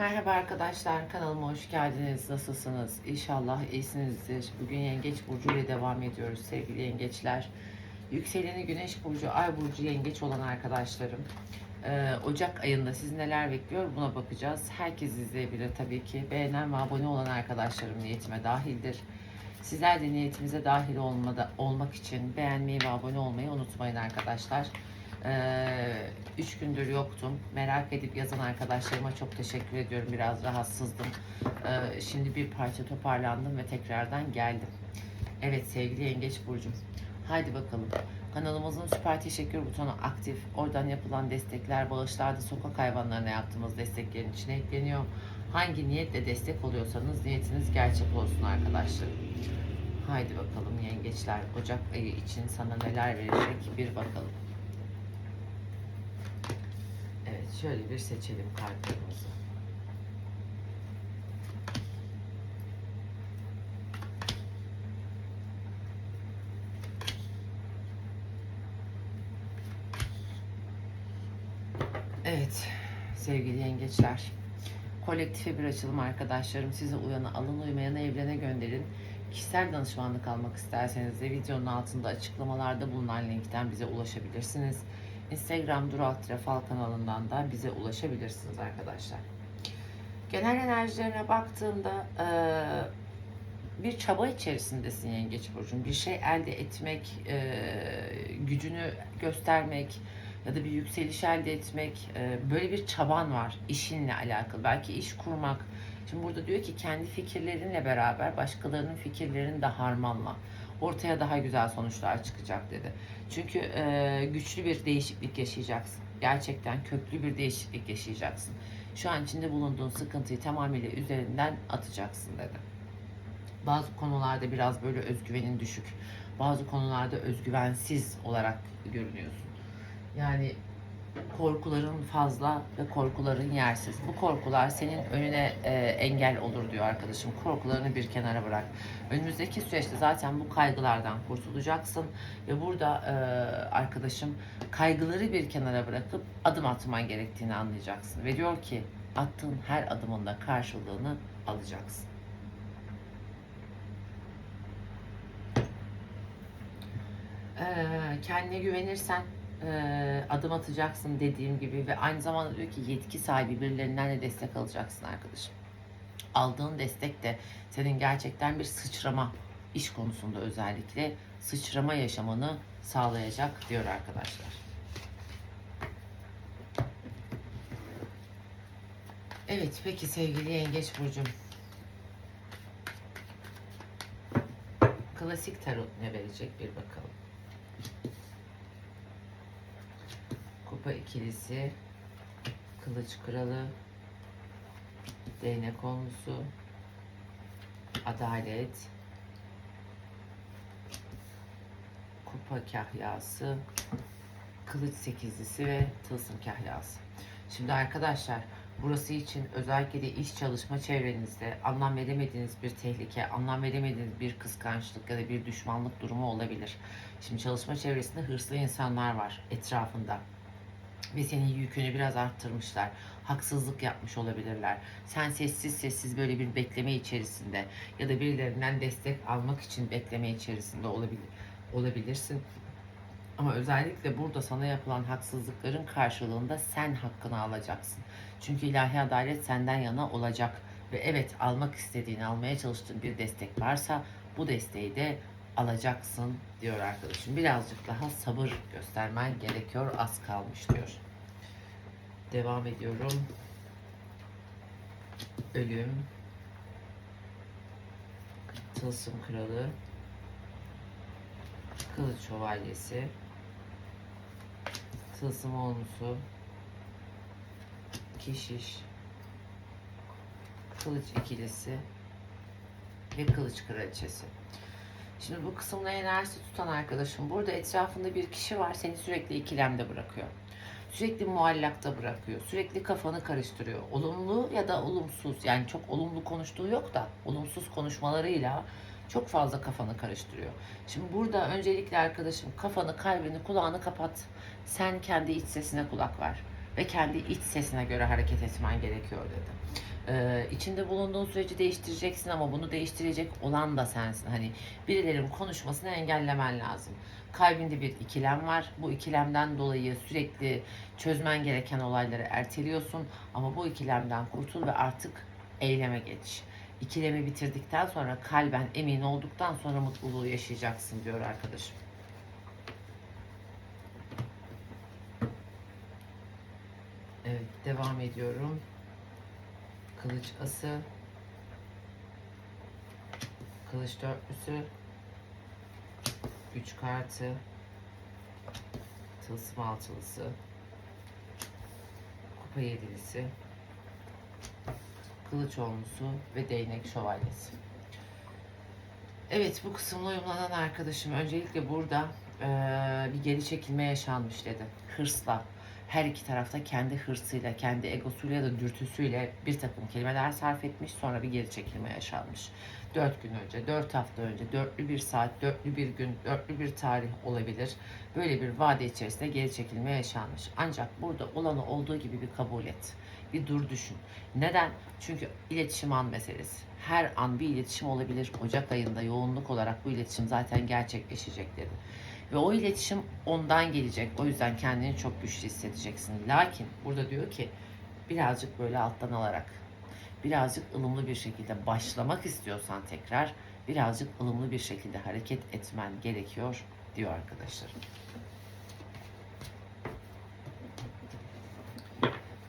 Merhaba arkadaşlar, kanalıma hoş geldiniz. Nasılsınız? İnşallah iyisinizdir. Bugün Yengeç Burcu ile devam ediyoruz sevgili yengeçler. Yükseleni Güneş Burcu, Ay Burcu Yengeç olan arkadaşlarım. Ee, Ocak ayında sizi neler bekliyor buna bakacağız. Herkes izleyebilir tabii ki. Beğenen ve abone olan arkadaşlarım niyetime dahildir. Sizler de niyetimize dahil olmada, olmak için beğenmeyi ve abone olmayı unutmayın arkadaşlar. Ee, üç gündür yoktum. Merak edip yazan arkadaşlarıma çok teşekkür ediyorum. Biraz rahatsızdım. Ee, şimdi bir parça toparlandım ve tekrardan geldim. Evet sevgili Yengeç Burcu'm. Haydi bakalım. Kanalımızın süper teşekkür butonu aktif. Oradan yapılan destekler, bağışlarda sokak hayvanlarına yaptığımız desteklerin içine ekleniyor. Hangi niyetle destek oluyorsanız niyetiniz gerçek olsun arkadaşlar. Haydi bakalım yengeçler Ocak ayı için sana neler verecek bir bakalım. Şöyle bir seçelim kartlarımızı. Evet sevgili yengeçler. Kolektife bir açılım arkadaşlarım. Size uyanı alın uymayanı evrene gönderin. Kişisel danışmanlık almak isterseniz de videonun altında açıklamalarda bulunan linkten bize ulaşabilirsiniz. Instagram Dural Trafal kanalından da bize ulaşabilirsiniz arkadaşlar. Genel enerjilerine baktığımda eee, bir çaba içerisindesin Yengeç Burcu'nun. Bir şey elde etmek, eee, gücünü göstermek ya da bir yükseliş elde etmek, eee, böyle bir çaban var işinle alakalı. Belki iş kurmak. Şimdi burada diyor ki kendi fikirlerinle beraber başkalarının fikirlerini de harmanla. Ortaya daha güzel sonuçlar çıkacak dedi. Çünkü eee, güçlü bir değişiklik yaşayacaksın. Gerçekten köklü bir değişiklik yaşayacaksın. Şu an içinde bulunduğun sıkıntıyı tamamıyla üzerinden atacaksın dedi. Bazı konularda biraz böyle özgüvenin düşük. Bazı konularda özgüvensiz olarak görünüyorsun. Yani korkuların fazla ve korkuların yersiz. Bu korkular senin önüne e, engel olur diyor arkadaşım. Korkularını bir kenara bırak. Önümüzdeki süreçte zaten bu kaygılardan kurtulacaksın ve burada e, arkadaşım kaygıları bir kenara bırakıp adım atman gerektiğini anlayacaksın ve diyor ki attığın her adımında karşılığını alacaksın. Ee, kendine güvenirsen e, adım atacaksın dediğim gibi ve aynı zamanda diyor ki yetki sahibi birilerinden de destek alacaksın arkadaşım. Aldığın destek de senin gerçekten bir sıçrama iş konusunda özellikle sıçrama yaşamanı sağlayacak diyor arkadaşlar. Evet peki sevgili Yengeç Burcu'm. Klasik tarot ne verecek bir bakalım. Kupa ikilisi, kılıç kralı, değnek onlusu, adalet, kupa kahyası, kılıç sekizlisi ve tılsım kahyası. Şimdi arkadaşlar burası için özellikle de iş çalışma çevrenizde anlam veremediğiniz bir tehlike, anlam veremediğiniz bir kıskançlık ya da bir düşmanlık durumu olabilir. Şimdi çalışma çevresinde hırslı insanlar var etrafında ve senin yükünü biraz arttırmışlar. Haksızlık yapmış olabilirler. Sen sessiz sessiz böyle bir bekleme içerisinde ya da birilerinden destek almak için bekleme içerisinde olabilir olabilirsin. Ama özellikle burada sana yapılan haksızlıkların karşılığında sen hakkını alacaksın. Çünkü ilahi adalet senden yana olacak. Ve evet almak istediğin, almaya çalıştığın bir destek varsa bu desteği de alacaksın diyor arkadaşım. Birazcık daha sabır göstermen gerekiyor. Az kalmış diyor. Devam ediyorum. Ölüm. Tılsım kralı. Kılıç şövalyesi. Tılsım olmusu. Keşiş. Kılıç ikilisi. Ve kılıç kraliçesi. Şimdi bu kısımda enerjisi tutan arkadaşım burada etrafında bir kişi var seni sürekli ikilemde bırakıyor. Sürekli muallakta bırakıyor. Sürekli kafanı karıştırıyor. Olumlu ya da olumsuz yani çok olumlu konuştuğu yok da olumsuz konuşmalarıyla çok fazla kafanı karıştırıyor. Şimdi burada öncelikle arkadaşım kafanı, kalbini, kulağını kapat. Sen kendi iç sesine kulak ver. ve kendi iç sesine göre hareket etmen gerekiyor dedi. Ee, içinde bulunduğun süreci değiştireceksin ama bunu değiştirecek olan da sensin. Hani birilerinin konuşmasını engellemen lazım. Kalbinde bir ikilem var. Bu ikilemden dolayı sürekli çözmen gereken olayları erteliyorsun ama bu ikilemden kurtul ve artık eyleme geç. İkilemi bitirdikten sonra kalben emin olduktan sonra mutluluğu yaşayacaksın diyor arkadaşım. Evet devam ediyorum. Kılıç ası. Kılıç dörtlüsü. Üç kartı. Tılsım altılısı. Kupa yedilisi. Kılıç olmusu ve değnek şövalyesi. Evet bu kısımla uyumlanan arkadaşım öncelikle burada eee, bir geri çekilme yaşanmış dedi. Hırsla her iki tarafta kendi hırsıyla, kendi egosuyla ya da dürtüsüyle bir takım kelimeler sarf etmiş sonra bir geri çekilme yaşanmış. Dört gün önce, dört hafta önce, dörtlü bir saat, dörtlü bir gün, dörtlü bir tarih olabilir. Böyle bir vade içerisinde geri çekilme yaşanmış. Ancak burada olanı olduğu gibi bir kabul et. Bir dur düşün. Neden? Çünkü iletişim an meselesi. Her an bir iletişim olabilir. Ocak ayında yoğunluk olarak bu iletişim zaten gerçekleşecek dedi. Ve o iletişim ondan gelecek. O yüzden kendini çok güçlü hissedeceksin. Lakin burada diyor ki birazcık böyle alttan alarak birazcık ılımlı bir şekilde başlamak istiyorsan tekrar birazcık ılımlı bir şekilde hareket etmen gerekiyor diyor arkadaşlar.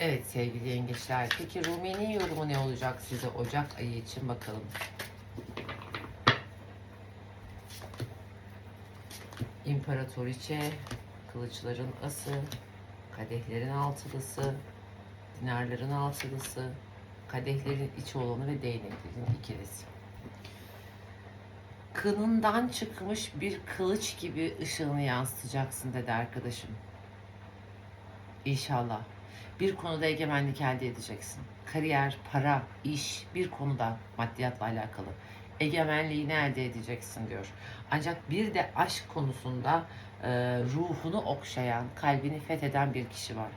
Evet sevgili yengeçler. Peki Rumi'nin yorumu ne olacak size Ocak ayı için bakalım. İmparatoriçe, kılıçların ası, kadehlerin altılısı, dinarların altılısı, kadehlerin iç olanı ve değneklerin ikilisi. Kınından çıkmış bir kılıç gibi ışığını yansıtacaksın dedi arkadaşım. İnşallah. Bir konuda egemenlik elde edeceksin. Kariyer, para, iş bir konuda maddiyatla alakalı egemenliğini elde edeceksin diyor. Ancak bir de aşk konusunda e, ruhunu okşayan, kalbini fetheden bir kişi var.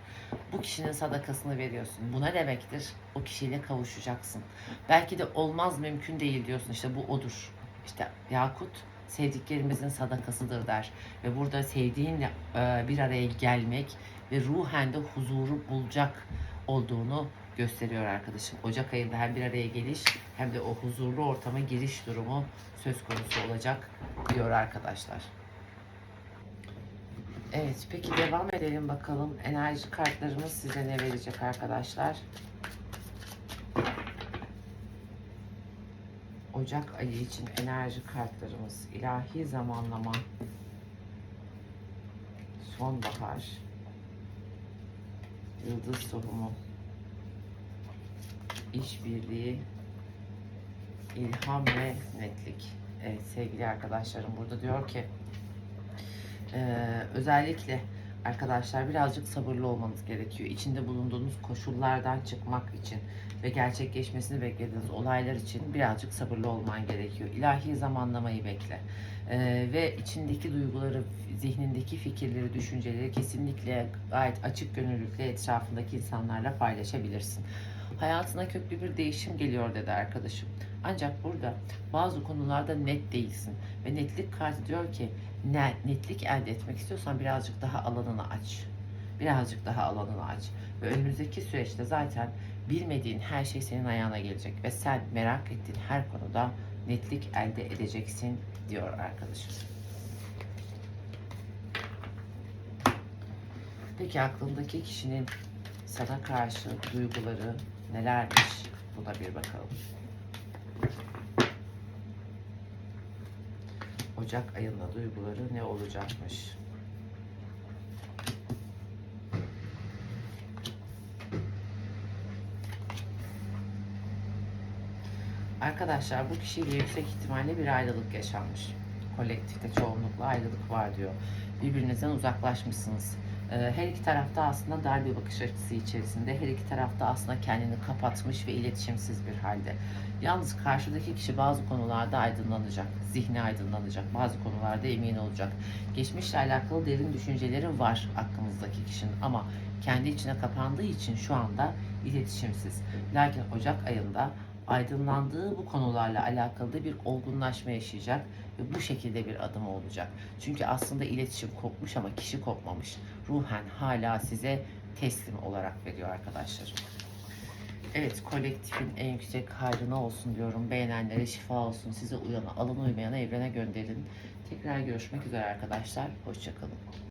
Bu kişinin sadakasını veriyorsun. Bu ne demektir? O kişiyle kavuşacaksın. Belki de olmaz mümkün değil diyorsun. İşte bu odur. İşte Yakut sevdiklerimizin sadakasıdır der. Ve burada sevdiğinle e, bir araya gelmek ve ruhen de huzuru bulacak olduğunu gösteriyor arkadaşım. Ocak ayında hem bir araya geliş hem de o huzurlu ortama giriş durumu söz konusu olacak diyor arkadaşlar. Evet peki devam edelim bakalım. Enerji kartlarımız size ne verecek arkadaşlar? Ocak ayı için enerji kartlarımız ilahi zamanlama sonbahar yıldız tohumu işbirliği ilham ve netlik evet sevgili arkadaşlarım burada diyor ki ee, özellikle arkadaşlar birazcık sabırlı olmanız gerekiyor. İçinde bulunduğunuz koşullardan çıkmak için ve gerçekleşmesini beklediğiniz olaylar için birazcık sabırlı olman gerekiyor. İlahi zamanlamayı bekle. Ee, ve içindeki duyguları, zihnindeki fikirleri, düşünceleri kesinlikle gayet açık gönüllülükle etrafındaki insanlarla paylaşabilirsin. Hayatına köklü bir değişim geliyor dedi arkadaşım. Ancak burada bazı konularda net değilsin. Ve netlik kartı diyor ki ne, netlik elde etmek istiyorsan birazcık daha alanını aç. Birazcık daha alanını aç. Ve önümüzdeki süreçte zaten bilmediğin her şey senin ayağına gelecek. Ve sen merak ettiğin her konuda netlik elde edeceksin diyor arkadaşım. Peki aklındaki kişinin sana karşı duyguları nelermiş? Buna bir bakalım. Ocak ayında duyguları ne olacakmış? Arkadaşlar bu kişiyle yüksek ihtimalle bir ayrılık yaşanmış. Kolektifte çoğunlukla ayrılık var diyor. Birbirinizden uzaklaşmışsınız. Ee, Her iki tarafta aslında dar bir bakış açısı içerisinde. Her iki tarafta aslında kendini kapatmış ve iletişimsiz bir halde. Yalnız karşıdaki kişi bazı konularda aydınlanacak, zihni aydınlanacak, bazı konularda emin olacak. Geçmişle alakalı derin düşünceleri var aklınızdaki kişinin ama kendi içine kapandığı için şu anda iletişimsiz. Lakin Ocak ayında aydınlandığı bu konularla alakalı da bir olgunlaşma yaşayacak ve bu şekilde bir adım olacak. Çünkü aslında iletişim kopmuş ama kişi kopmamış. Ruhen hala size teslim olarak veriyor arkadaşlar. Evet kolektifin en yüksek hayrına olsun diyorum. Beğenenlere şifa olsun. Size uyana, alın uymayana evrene gönderin. Tekrar görüşmek üzere arkadaşlar. Hoşçakalın.